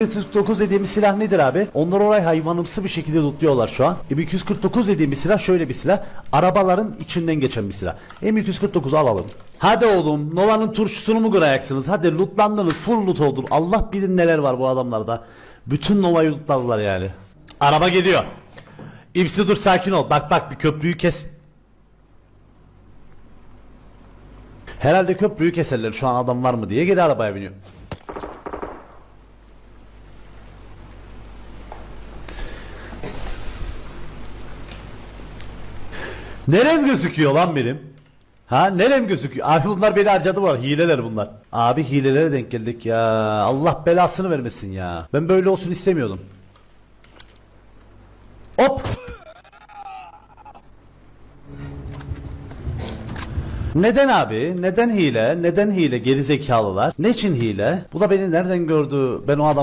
249 dediğimiz silah nedir abi? Onlar orayı hayvanımsı bir şekilde lootluyorlar şu an. M249 dediğimiz silah şöyle bir silah. Arabaların içinden geçen bir silah. M249 alalım. Hadi oğlum Nova'nın turşusunu mu kırayaksınız? Hadi lootlandınız full loot oldun. Allah bilir neler var bu adamlarda. Bütün Nova'yı lootladılar yani. Araba geliyor. İpsi dur sakin ol. Bak bak bir köprüyü kes. Herhalde köprüyü keserler şu an adam var mı diye geri arabaya biniyor. Nerem gözüküyor lan benim? Ha nerem gözüküyor? Abi bunlar beni harcadı var. Hileler bunlar. Abi hilelere denk geldik ya. Allah belasını vermesin ya. Ben böyle olsun istemiyordum. Hop. Neden abi? Neden hile? Neden hile? Geri zekalılar. Ne için hile? Bu da beni nereden gördü? Ben o adam